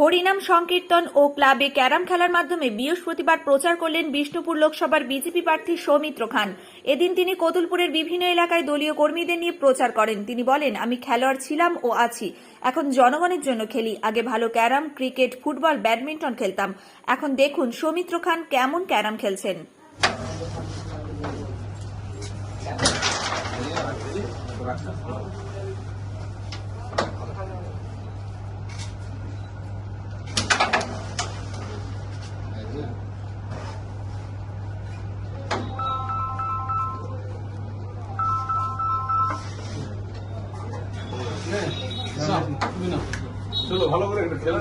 হরিনাম সংকীর্তন ও ক্লাবে ক্যারাম খেলার মাধ্যমে বৃহস্পতিবার প্রচার করলেন বিষ্ণুপুর লোকসভার বিজেপি প্রার্থী সৌমিত্র খান। এদিন তিনি কতুলপুরের বিভিন্ন এলাকায় দলীয় কর্মীদের নিয়ে প্রচার করেন। তিনি বলেন, আমি খেলোয়াড় ছিলাম ও আছি। এখন জনগণের জন্য খেলি। আগে ভালো ক্যারাম, ক্রিকেট, ফুটবল, ব্যাডমিন্টন খেলতাম। এখন দেখুন সৌমিত্র খান কেমন ক্যারাম খেলছেন। চলো ভালো করে একটু খেলা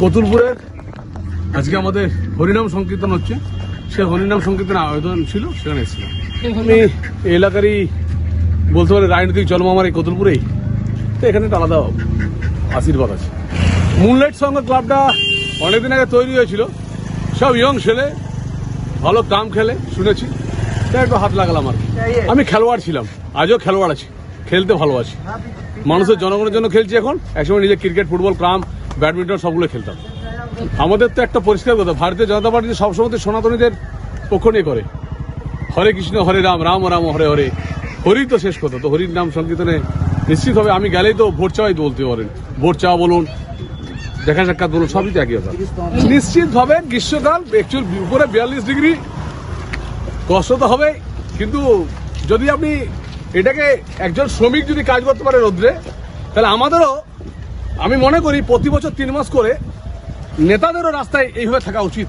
কতুলপুরের আজকে আমাদের হরিনাম সংকীর্তন হচ্ছে। সে হরিনাম সংকীর্তন আবেদন ছিল সেখানে এসেছিলাম। আমি এই এলাকারই বলতে পারি রাজনৈতিক জন্ম আমার এই কতুলপুরেই। তো এখানে একটা আলাদা আশীর্বাদ আছে। মুনলাইট সঙ্গে ক্লাবটা অনেকদিন আগে তৈরি হয়েছিল। সব ইয়ং ছেলে ভালো কাম খেলে শুনেছি। তাই একটু হাত লাগালাম আর আমি খেলোয়াড় ছিলাম আজও খেলোয়াড় আছি। খেলতে ভালোবাসি। মানুষের জনগণের জন্য খেলছি এখন। একসময় নিজে ক্রিকেট, ফুটবল, ক্রাম, ব্যাডমিন্টন সবগুলো খেলতাম। আমাদের তো একটা পরিষ্কার কথা, ভারতীয় জনতা পার্টি সবসময় সনাতনীদের পক্ষ নিয়ে করে। হরে কৃষ্ণ, হরে রাম রাম রাম, হরে হরে। হরি তো শেষ কথা, তো হরির নাম সংকীর্তনে নিশ্চিত হবে। আমি গেলেই তো ভোট চাওয়াই বলতে পারেন। ভোট চাওয়া বলুন, দেখা সাক্ষাৎ বলুন, সবই একই কথা। নিশ্চিত ভাবে গ্রীষ্মকাল একচুয়াল উপরে বিয়াল্লিশ ডিগ্রি, কষ্ট তো হবে। কিন্তু যদি আপনি এটাকে একজন শ্রমিক যদি কাজ করতে পারে রোদ্রে তাহলে আমাদেরও আমি মনে করি প্রতি বছর তিন মাস করে নেতাদেরও রাস্তায় এইভাবে থাকা উচিত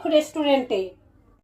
রেস্টুরেন্টে